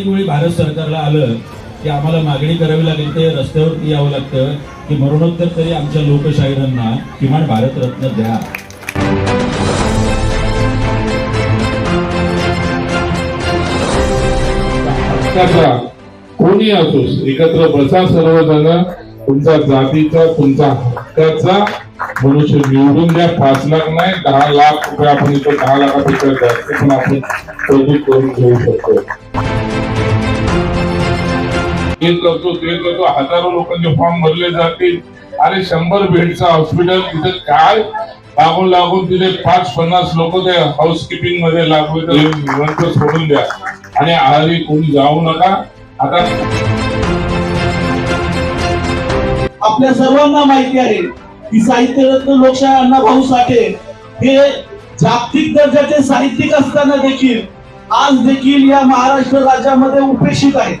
प्रत्येक वेळी भारत सरकारला आलं की आम्हाला मागणी करावी लागेल ते रस्त्यावर यावं लागतं की मरणोत्तर तरी आमच्या लोकशाहीरांना किमान भारतरत्न द्या. हक्काचा कोणी असो एकत्र बसा सर्वजण तुमचा जातीचा तुमचा हक्काचा. मनुष्य निवडून द्या पाच लाख नाही दहा लाख रुपये आपण इथं दहा लाखापेक्षा जास्त पण आपण कौतुक करून घेऊ शकतो. हे करतो ते करतो. हजारो लोकांचे फॉर्म भरले जातील. अरे शंभर बेडचा हॉस्पिटल तिथे काय? लागून लागून तिथे पाच पन्नास लोक ते हाऊसकीपिंगमध्ये लागले तर निवंत सोडून द्या. आणि आहारी कोणी जाऊ नका. आता आपल्या सर्वांना माहिती आहे की साहित्यरत्न लोकशाही अण्णाभाऊ साठे हे जागतिक दर्जाचे साहित्यिक असताना देखील आज देखील या महाराष्ट्र राज्यामध्ये उपेक्षित आहेत.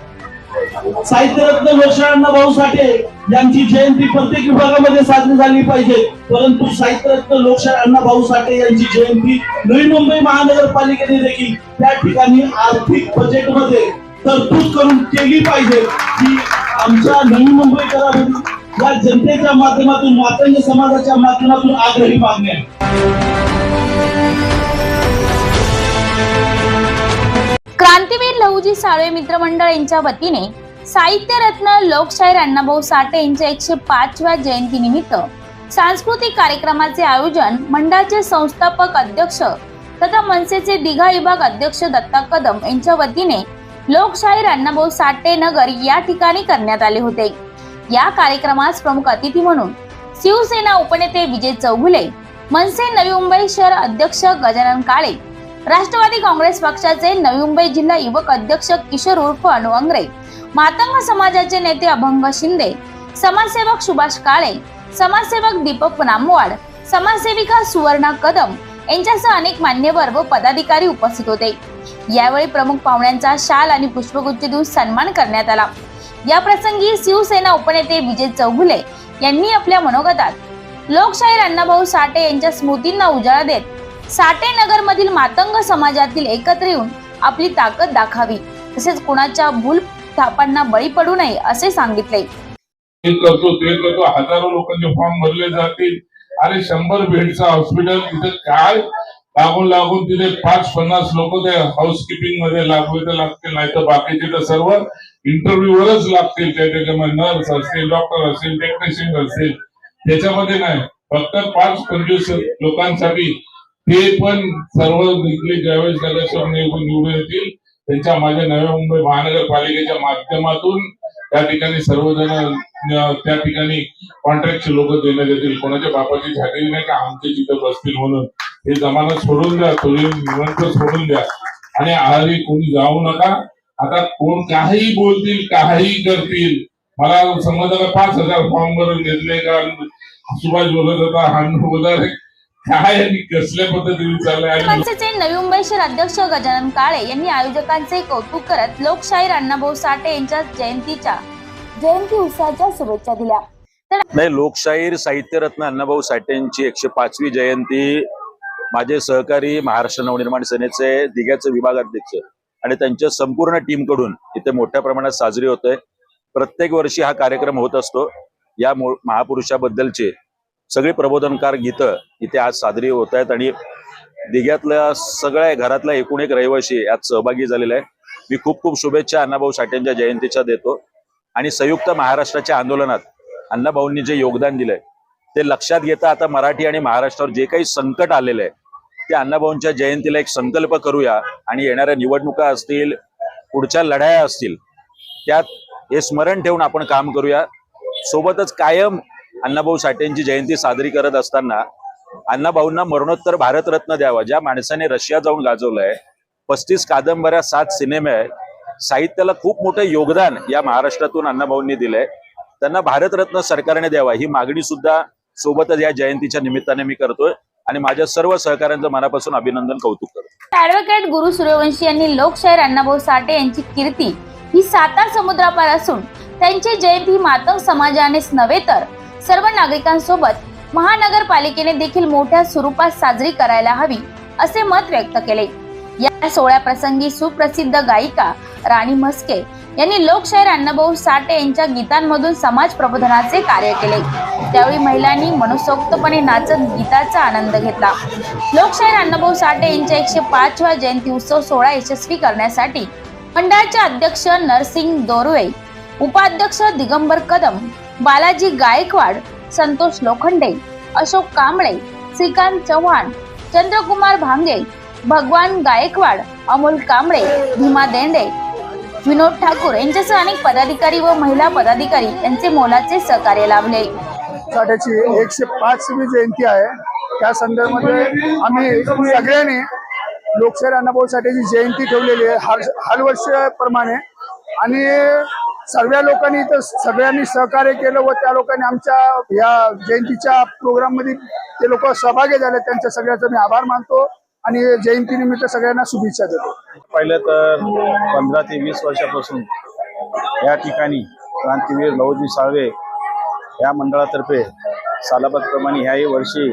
साहित्यरत्न लोकशाही भाऊ साठे यांची जयंती प्रत्येक विभागामध्ये साजरी झाली पाहिजे. परंतु साहित्यरत्न लोकशाही अण्णाभाऊ साठे यांची जयंती नवी मुंबई महानगरपालिकेने देखील त्या ठिकाणी आर्थिक बजेटमध्ये तरतूद करून केली पाहिजे. की आमच्या नवी मुंबईकरांमध्ये या जनतेच्या माध्यमातून मातंग समाजाच्या माध्यमातून आग्रही मागण्या आहे. क्रांतीवीर लहुजी साळवे मित्रमंडळ यांच्या वतीने साहित्यरत्न लोकशाहीर अण्णाभाऊ साठे यांच्या एकशे पाचव्या जयंतीनिमित्त सांस्कृतिक कार्यक्रमाचे आयोजन मंडळाचे संस्थापक अध्यक्ष तथा मनसेचे दिघा विभाग अध्यक्ष दत्ता कदम यांच्या वतीने लोकशाहीर अण्णाभाऊ साठे नगर या ठिकाणी करण्यात आले होते. या कार्यक्रमास प्रमुख अतिथी म्हणून शिवसेना उपनेते विजय चौगुले मनसे नवी मुंबई शहर अध्यक्ष गजानन काळे राष्ट्रवादी काँग्रेस पक्षाचे नवी मुंबई जिल्हा युवक अध्यक्ष किशोर उर्फ अनु अंग्रे मातंग समाजाचे नेते अभंग शिंदे समाजसेवक सुभाष काळे समाजसेवक दीपक नामवाड समाजसेविका सुवर्णा कदम यांच्यासह अनेक मान्यवर व पदाधिकारी उपस्थित होते. यावेळी प्रमुख पाहुण्यांचा शाल आणि पुष्पगुच्छ देऊन सन्मान करण्यात आला. या प्रसंगी शिवसेना उपनेते विजय चौगुले यांनी आपल्या मनोगतात लोकशाहीर अण्णाभाऊ साठे यांच्या स्मृतींना उजाळा देत साठे मधील मातंग समाजातील एकत्र येऊन आपली ताकद दाखावी. तसेच कुणाच्या भूल थापांना बळी पडू नये असे सांगितले. ते करतो ते करतो. हजारो लोकांचे फॉर्म भरले जातील. अरे शंभर बेडचा हॉस्पिटल तिथे काय? लागून लागून तिथे पाच पन्नास लोक ते हाऊसकीपिंगमध्ये लागले तर लागतील नाही तर बाकीचे तर सर्व इंटरव्ह्यू वरच लागतील. त्या त्याच्यामध्ये नर्स असतील डॉक्टर असतील टेक्निशियन असतील. त्याच्यामध्ये नाही. फक्त पाच पंचवीस लोकांसाठी ते पण सर्व इथले ज्यावेळेस नगरसेवक निवडून निवडून येतील त्यांच्या माझ्या नव्या मुंबई महानगरपालिकेच्या माध्यमातून त्या ठिकाणी सर्वजण त्या ठिकाणी कॉन्ट्रॅक्टचे लोक देण्यात येतील. कोणाच्या बापाची झालेली नाही का? आमचे तिथं बसतील म्हणून. हे जमाना सोडून द्या थोडी निवंत सोडून द्या. आणि आहारी कोणी जाऊ नका. आता कोण काही बोलतील काही करतील. मला समजा पाच हजार फॉर्म भरून घेतले का? सुभाष बोलत होता हा बोलत काय आणि कसल्या पद्धतीने चाललंय? आणि मनसेचे नवी मुंबई शहर अध्यक्ष गजानन काळे यांनी आयोजकांचे कौतुक करत लोकशाहीर अण्णाभाऊ साठे यांच्या जयंतीच्या जयंती उत्सवाच्या शुभेच्छा दिल्या. नाही लोकशाहीर साहित्यरत्न अण्णाभाऊ साठेंची एकशे पाचवी जयंती माझे सहकारी महाराष्ट्र नवनिर्माण सेनेचे दिग्याचे विभाग अध्यक्ष आणि त्यांच्या संपूर्ण टीमकडून इथे मोठ्या प्रमाणात साजरी होते प्रत्येक वर्षी हा कार्यक्रम होत असतो. या मो- महापुरुषाबद्दलचे सगळी प्रबोधनकार गीतं इथे आज साजरी होत आहेत आणि दिघ्यातल्या सगळ्या घरातल्या एकूण एक रहिवाशी यात सहभागी झालेला आहे मी खूप खूप शुभेच्छा अण्णाभाऊ साठेंच्या जयंतीच्या देतो. आणि संयुक्त महाराष्ट्राच्या आंदोलनात अण्णाभाऊंनी जे योगदान दिलंय ते लक्षात घेता आता मराठी आणि महाराष्ट्रावर जे काही संकट आलेलं आहे ते अण्णाभाऊंच्या जयंतीला एक संकल्प करूया आणि येणाऱ्या निवडणुका असतील पुढच्या लढाया असतील त्यात हे स्मरण ठेवून आपण काम करूया. सोबतच कायम अण्णाभाऊ साठेंची जयंती साजरी करत असताना अण्णाभाऊंना मरणोत्तर भारतरत्न द्यावा ज्या माणसाने रशिया जाऊन गाजवलंय. पस्तीस कादंबऱ्या सात सिनेमे आहेत. साहित्याला खूप मोठं योगदान या महाराष्ट्रातून अण्णाभाऊंनी दिलंय. त्यांना भारतरत्न सरकारने द्यावा ही मागणी सुद्धा सोबतच या जयंतीच्या निमित्ताने मी करतोय. आणि माझ्या सर्व सहकाऱ्यांचं मनापासून अभिनंदन कौतुक करतो. ऍडव्होकेट गुरु सूर्यवंशी यांनी लोकशाहीर अण्णाभाऊ साठे यांची कीर्ती ही सातार समुद्रापार असून त्यांची जयंती मातव समाजानेच नव्हे तर सर्व नागरिकांसोबत महानगरपालिकेने देखील मोठ्या स्वरूपात साजरी करायला हवी असे मत व्यक्त केले. या सोहळ्याप्रसंगी सुप्रसिद्ध गायिका राणी म्हस्के यांनी लोकशाहीर अण्णाभाऊ साठे यांच्या गीतांमधून समाज प्रबोधनाचे कार्य केले. त्यावेळी महिलांनी मनसोक्तपणे नाचत गीताचा आनंद घेतला. लोकशाहीर अण्णाभाऊ साठे यांच्या एकशे पाचव्या जयंती उत्सव सोहळा यशस्वी करण्यासाठी मंडळाचे अध्यक्ष नरसिंग दोरवे उपाध्यक्ष दिगंबर कदम बालाजी गायकवाड संतोष लोखंडे अशोक कांबळे श्रीकांत चव्हाण चंद्रकुमार भांगे भगवान गायकवाड अमोल कांबळे भीमा देंडे विनोद ठाकूर यांच्यासह अनेक पदाधिकारी व महिला पदाधिकारी यांचे मोलाचे सहकार्य लाभले. साठ्याची एकशे पाचवी जयंती आहे. त्या संदर्भामध्ये आम्ही सगळ्यांनी लोकशाही अण्णाभाऊ साठेची जयंती ठेवलेली आहे. हर हरवर्षप्रमाणे आणि सर्व लोकांनी तर सगळ्यांनी सहकार्य केलं व त्या लोकांनी आमच्या या जयंतीच्या प्रोग्राममध्ये ते लोक सहभागी झाले. त्यांच्या सगळ्याचा मी आभार मानतो आणि जयंतीनिमित्त सगळ्यांना शुभेच्छा देतो. पहिलं तर पंधरा ते वीस वर्षापासून या ठिकाणी क्रांतीवीर लहुजी साळवे या मंडळातर्फे सालाबादप्रमाणे ह्याही वर्षी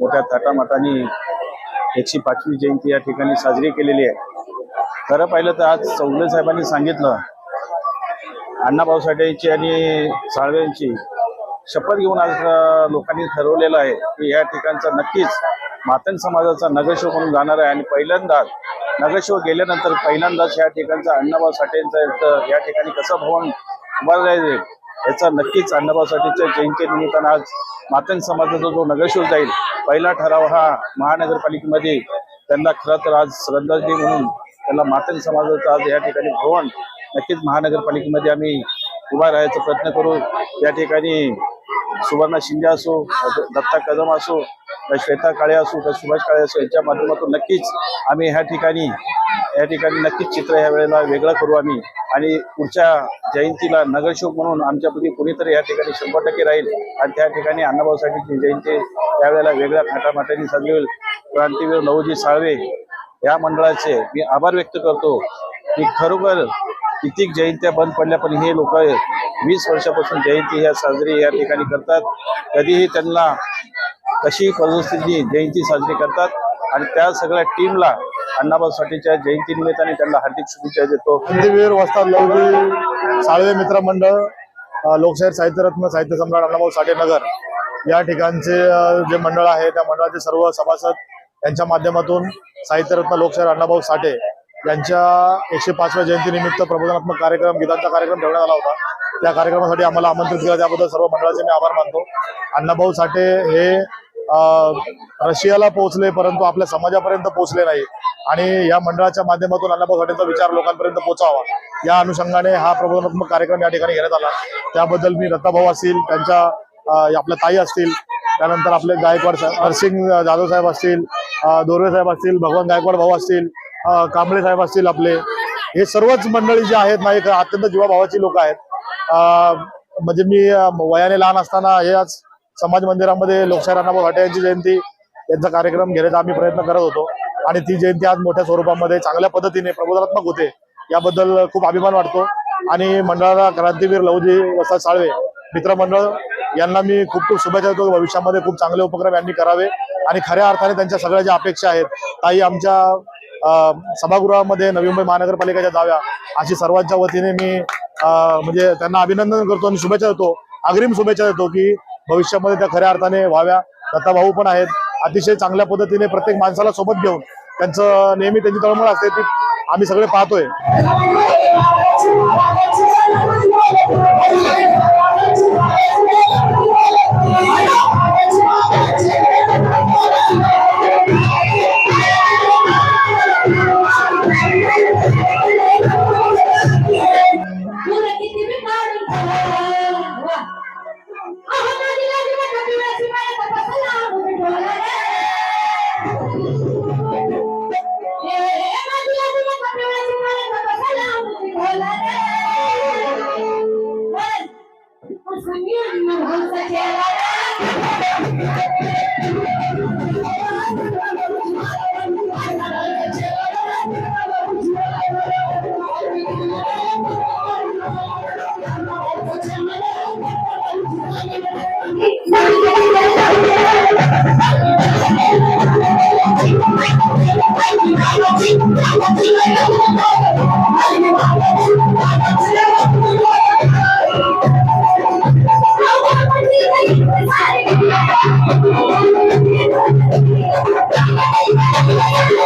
मोठ्या थाटामाटाने एकशे पाचवी जयंती या ठिकाणी साजरी केलेली आहे. खरं पाहिलं तर आज चौगले साहेबांनी सांगितलं अण्णाभाऊ साठेंची आणि साळवेंची शपथ घेऊन आज लोकांनी ठरवलेलं आहे की या ठिकाणचा नक्कीच मातंग समाजाचा नगरशो म्हणून जाणार आहे. आणि पहिल्यांदाच नगरशो गेल्यानंतर पहिल्यांदाच या ठिकाणचा अण्णाभाऊ साठेंचा या ठिकाणी कसं भवन उभारला जाईल याचा नक्कीच अण्णाभाऊ साठेच्या जयंतीनिमित्तानं आज मातंग समाजाचा जो नगरशो जाईल पहिला ठराव हा महानगरपालिकेमध्ये त्यांना खरं तर आज श्रद्धांजली म्हणून त्याला मातंग समाजाचं आज या ठिकाणी भवन नक्कीच महानगरपालिकेमध्ये आम्ही उभा राहायचा प्रयत्न करू. या ठिकाणी सुवर्णा शिंदे असो दत्ता कदम असो श्वेता काळे असो का सुभाष काळे असो यांच्या माध्यमातून नक्कीच आम्ही ह्या ठिकाणी या ठिकाणी नक्कीच चित्र ह्या वेळेला वेगळं करू आम्ही. आणि पुढच्या जयंतीला नगरशोक म्हणून आमच्यापैकी कोणीतरी या ठिकाणी शंभर टक्के राहील आणि त्या ठिकाणी अण्णाभाऊसाठीची जयंती त्यावेळेला वेगळ्या थाटामाटाने साजरी होईल. क्रांतीवीर नवजी साळवे या मंडळाचे मी आभार व्यक्त करतो. की खरोखर कितीक जयंत्या बंद पडल्या पण हे लोक वीस वर्षापासून जयंती ह्या साजरी या ठिकाणी करतात. कधीही त्यांना कशी परिस्थिती जयंती साजरी करतात. आणि त्या सगळ्या टीमला अण्णाभाऊ साठेच्या जयंतीनिमित्ताने त्यांना हार्दिक शुभेच्छा देतो. हिंदीवीर वस्ता लवजी साळवे मित्र मंडळ लोकशाहीर साहित्यरत्न साहित्य सम्राट अण्णाभाऊ साठे नगर या ठिकाणचे जे मंडळ आहे त्या मंडळाचे सर्व सभासद यांच्या माध्यमातून साहित्यरत्न लोकशाहीर अण्णाभाऊ साठे यांच्या एकशे पाचव्या जयंतीनिमित्त प्रबोधनात्मक कार्यक्रम गीतांचा कार्यक्रम ठेवण्यात आला होता. त्या कार्यक्रमासाठी आम्हाला आमंत्रित केलं. त्याबद्दल सर्व मंडळाचे मी आभार मानतो. अण्णाभाऊ साठे हे अ, रशियाला पोहोचले परंतु आपल्या समाजापर्यंत पोहोचले नाही. आणि या मंडळाच्या माध्यमातून अण्णाभाऊ साठेचा विचार लोकांपर्यंत पोहोचावा. या अनुषंगाने हा प्रबोधनात्मक कार्यक्रम या ठिकाणी घेण्यात आला. त्याबद्दल मी दत्ताभाऊ असतील त्यांच्या आपल्या ताई असतील त्यानंतर आपले गायकवाड हरसिंग जाधव साहेब असतील अ, दोरवे साहेब असतील भगवान गायकवाड भाऊ असतील कांबळे साहेब असतील आपले हे सर्वच मंडळी जे आहेत ना एक अत्यंत जीवाभावाची लोक आहेत. म्हणजे मी वयाने लहान असताना हे आज समाज मंदिरामध्ये लोकशाही अण्णाभाऊ घाटे यांची जयंती यांचा कार्यक्रम घेण्याचा आम्ही प्रयत्न करत होतो. आणि ती जयंती आज मोठ्या स्वरूपामध्ये चांगल्या पद्धतीने प्रबोधनात्मक होते. याबद्दल खूप अभिमान वाटतो. आणि मंडळाला क्रांतीवीर लवजी वसाद साळवे मित्रमंडळ यांना मी खूप खूप शुभेच्छा देतो. भविष्यामध्ये खूप चांगले उपक्रम यांनी करावे. आणि खऱ्या अर्थाने त्यांच्या सगळ्या ज्या अपेक्षा आहेत काही आमच्या सभागृहामध्ये नवी मुंबई महानगरपालिकेच्या जाव्या अशी सर्वांच्या वतीने मी म्हणजे त्यांना अभिनंदन करतो आणि शुभेच्छा देतो अग्रिम शुभेच्छा देतो की भविष्यामध्ये त्या खऱ्या अर्थाने व्हाव्या. दत्ता भाऊ पण आहेत. अतिशय चांगल्या पद्धतीने प्रत्येक माणसाला सोबत घेऊन त्यांचं नेहमी त्यांची तळमळ असते ती आम्ही सगळे पाहतोय.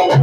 I'm